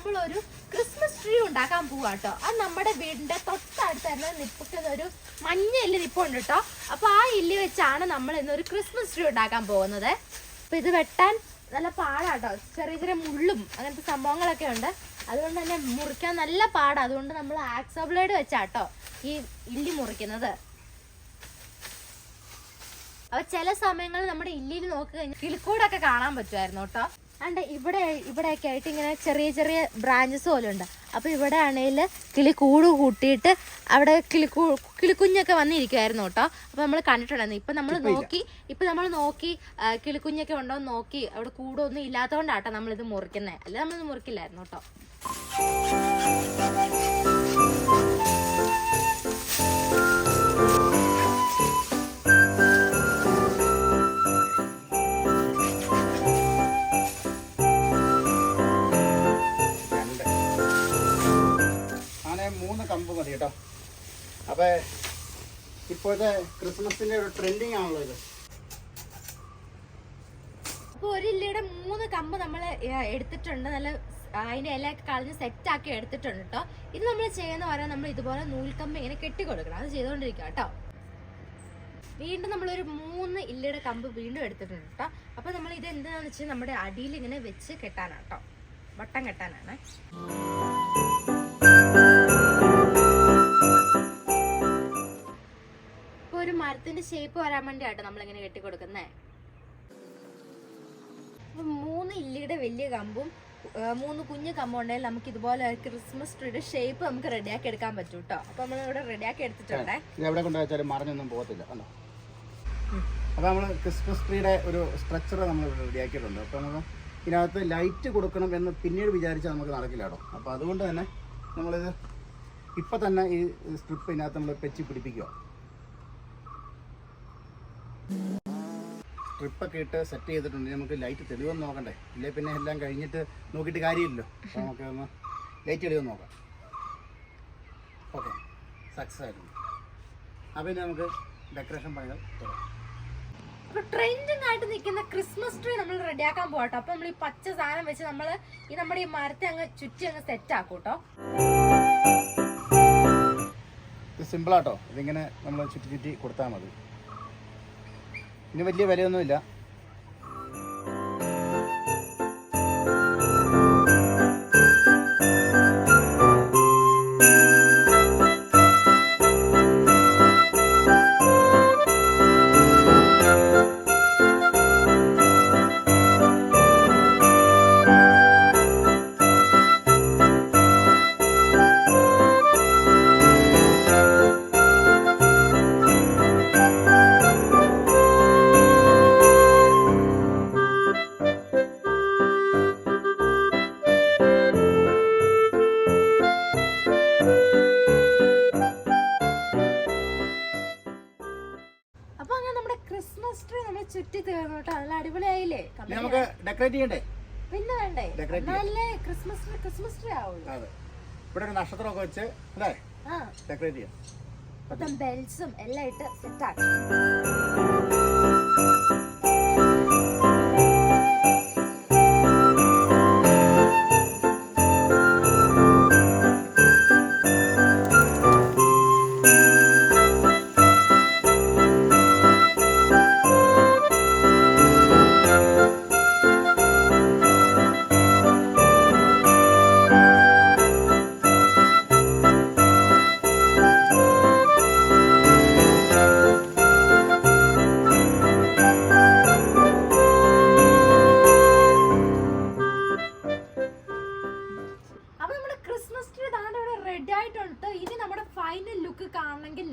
നമ്മളൊരു Christmas tree ഉണ്ടാക്കാൻ പോവാ കേട്ടോ അത് നമ്മുടെ വീടിന്റെ തൊട്ടടുത്ത് തന്നെ നിൽക്കുന്ന ഒരു മഞ്ഞ ഇല്ല നിപ്പുണ്ട് കേട്ടോ അപ്പൊ ആ ഇല്ല് വെച്ചാണ് നമ്മൾ ഇന്ന് ഒരു ക്രിസ്മസ് ട്രീ ഉണ്ടാക്കാൻ പോകുന്നത്. അപ്പൊ ഇത് വെട്ടാൻ നല്ല പാടാട്ടോ ചെറിയ ചെറിയ മുള്ളും അങ്ങനത്തെ സംഭവങ്ങളൊക്കെ ഉണ്ട്. അതുകൊണ്ട് തന്നെ മുറിക്കാൻ നല്ല പാടാ. അതുകൊണ്ട് നമ്മൾ ആക്സോ ബ്ലേഡ് വെച്ചാട്ടോ ഈ ഇല്ലി മുറിക്കുന്നത്. അപ്പൊ ചില സമയങ്ങളിൽ നമ്മുടെ ഇല്ലിയിൽ നോക്കി കഴിഞ്ഞാൽ കിളിക്കൂടൊക്കെ കാണാൻ പറ്റുമായിരുന്നു കേട്ടോ അണ്ട് ഇവിടെ ഇവിടെയൊക്കെ ആയിട്ട് ഇങ്ങനെ ചെറിയ ചെറിയ ബ്രാഞ്ചസ് പോലെ ഉണ്ട്. അപ്പോൾ ഇവിടെ ആണെങ്കിൽ കിളി കൂട് കൂട്ടിയിട്ട് അവിടെ കിളിക്കൂ കിളിക്കുഞ്ഞൊക്കെ വന്നിരിക്കുമായിരുന്നു കേട്ടോ. അപ്പോൾ നമ്മൾ കണ്ടിട്ടുണ്ടായിരുന്നു. ഇപ്പൊ നമ്മൾ നോക്കി ഇപ്പൊ നമ്മൾ നോക്കി കിളിക്കുഞ്ഞൊക്കെ ഉണ്ടോ എന്ന് നോക്കി അവിടെ കൂടൊന്നും ഇല്ലാത്തതുകൊണ്ടാട്ടോ നമ്മളിത് മുറിക്കുന്നത് അല്ല നമ്മളിത് മുറിക്കില്ലായിരുന്നു കേട്ടോ. ഇപ്പോഴത്തെ ക്രിസ്മസിന്റെ ഒരു ട്രെൻഡിങ് ആണല്ലോ ഇത്. അപ്പൊ ഒരു ഇല്ലയുടെ മൂന്ന് കമ്പ് നമ്മൾ എടുത്തിട്ടുണ്ട്. നല്ല ആ, അതിന്റെ ഇലയൊക്കെ കളഞ്ഞ് സെറ്റ് ആക്കി എടുത്തിട്ടുണ്ട് കേട്ടോ ഇത് നമ്മൾ ചെയ്യുന്ന പറയാൻ നമ്മൾ ഇതുപോലെ നൂൽക്കമ്പ് ഇങ്ങനെ കെട്ടി കൊടുക്കണം അത് ചെയ്തുകൊണ്ടിരിക്കുക കേട്ടോ വീണ്ടും നമ്മളൊരു മൂന്ന് ഇല്ലയുടെ കമ്പ് വീണ്ടും എടുത്തിട്ടുണ്ട് കേട്ടോ അപ്പൊ നമ്മൾ ഇത് എന്താണെന്ന് വെച്ചാൽ നമ്മുടെ അടിയിൽ ഇങ്ങനെ വെച്ച് കെട്ടാനാണ് കേട്ടോ വട്ടം കെട്ടാനാണ്. ഒരു മരത്തിന്റെ ഷേപ്പ് വരാൻ വേണ്ടിയാട്ടോ നമ്മളിങ്ങനെ കെട്ടി കൊടുക്കുന്നേ അപ്പൊ മൂന്ന് ഇല്ലിയുടെ വലിയ കമ്പും മൂന്ന് കുഞ്ഞു കമ്പും ഉണ്ടെങ്കിൽ നമുക്ക് ഇതുപോലെ ക്രിസ്മസ് ട്രീയുടെ ഷേപ്പ് നമുക്ക് റെഡിയാക്കി എടുക്കാൻ പറ്റും കേട്ടോ അപ്പൊ നമ്മൾ ഇവിടെ റെഡിയാക്കി എടുത്തിട്ടുണ്ടേ. എവിടെ കൊണ്ടുവച്ചാലും മറിഞ്ഞൊന്നും പോകത്തില്ല കണ്ടോ? അപ്പോൾ നമ്മൾ ക്രിസ്മസ് ട്രീയുടെ ഒരു സ്ട്രക്ചർ നമ്മൾ റെഡിയാക്കിയിട്ടുണ്ട് അപ്പൊ നമ്മൾ ഇതിനകത്ത് ലൈറ്റ് കൊടുക്കണം എന്ന് പിന്നീട് വിചാരിച്ചാൽ നമുക്ക് നടക്കില്ല കേട്ടോ. അപ്പോൾ അതുകൊണ്ട് തന്നെ നമ്മളിത് ഇപ്പൊ തന്നെ ഈ സ്ട്രിപ്പ് ഇതിനകത്ത് നമ്മൾ പെച്ചി പിടിപ്പിക്കുക. സ്ട്രിപ്പൊക്കെ ഇട്ട് സെറ്റ് ചെയ്തിട്ടുണ്ട്. നമുക്ക് ലൈറ്റ് തെളിവെന്ന് നോക്കണ്ടേ? ഇല്ലേ പിന്നെ എല്ലാം കഴിഞ്ഞിട്ട് നോക്കിയിട്ട് കാര്യമില്ലല്ലോ. അപ്പോൾ നമുക്ക് ഒന്ന് ലൈറ്റ് തെളിവെന്ന് നോക്കാം. ഓക്കെ സക്സസ് ആയിരുന്നു. അപ്പം ഇനി നമുക്ക് ഡെക്കറേഷൻ പണികൾ തുടങ്ങാം. അപ്പൊ ട്രെൻഡിങ് ആയിട്ട് നിൽക്കുന്ന ക്രിസ്മസ് ട്രീ നമ്മൾ റെഡിയാക്കാൻ പോകട്ടോ അപ്പൊ നമ്മൾ ഈ പച്ച സാധനം വെച്ച് നമ്മൾ ഈ നമ്മുടെ ഈ മരത്തെ അങ്ങ് ചുറ്റി അങ്ങ് സെറ്റ് ആക്കൂട്ടോ. കേട്ടോ ഇത് സിമ്പിളാട്ടോ ഇതിങ്ങനെ നമ്മൾ ചുറ്റി ചുറ്റി കൊടുത്താൽ മതി. ഇനി വലിയ വിലയൊന്നുമില്ല. ക്രിസ്മസ് ട്രീ നമ്മൾ ചുറ്റി തീർന്നു കേട്ടോ. നല്ല അടിപൊളിയായില്ലേ? നമുക്ക് ഡെക്കറേറ്റ് ചെയ്യണ്ടേ? പിന്നെ വേണ്ടേ. നല്ല ക്രിസ്മസ് ട്രീ ക്രിസ്മസ് ട്രീ ആവുള്ളൂ. ഇവിടെ ഒരു നക്ഷത്രമൊക്കെ വെച്ച് അല്ലേ? ഡെക്കറേറ്റ് ചെയ്യാം. മൊത്തം ബെൽസും എല്ലാം ഇട്ട് സെറ്റ്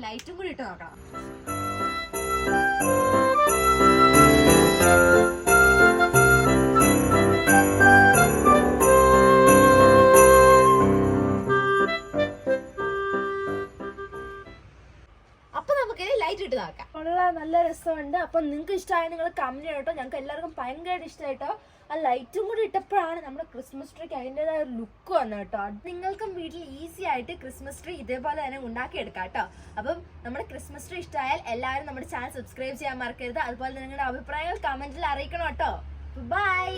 ലൈറ്റും കൂടി ഇട്ട് നോക്കണം. നോക്കാം ഉള്ള നല്ല രസമുണ്ട്. അപ്പൊ നിങ്ങൾക്ക് ഇഷ്ടമായ നിങ്ങൾ കമന്റ് ചെയ്യട്ടോ ഞങ്ങൾക്ക് എല്ലാവർക്കും ഭയങ്കരമായിട്ട് ഇഷ്ടമായിട്ടോ ആ ലൈറ്റും കൂടി ഇട്ടപ്പോഴാണ് നമ്മുടെ ക്രിസ്മസ് ട്രീക്ക് അതിന്റെതായ ലുക്ക് വന്നത് കേട്ടോ. നിങ്ങൾക്കും വീട്ടിൽ ഈസി ആയിട്ട് ക്രിസ്മസ് ട്രീ ഇതേപോലെ തന്നെ ഉണ്ടാക്കിയെടുക്കാം കേട്ടോ. അപ്പം നമ്മുടെ ക്രിസ്മസ് ട്രീ ഇഷ്ടമായാൽ എല്ലാവരും നമ്മുടെ ചാനൽ സബ്സ്ക്രൈബ് ചെയ്യാൻ മറക്കരുത്. അതുപോലെ നിങ്ങളുടെ അഭിപ്രായങ്ങൾ കമന്റിൽ അറിയിക്കണം കേട്ടോ. ബൈ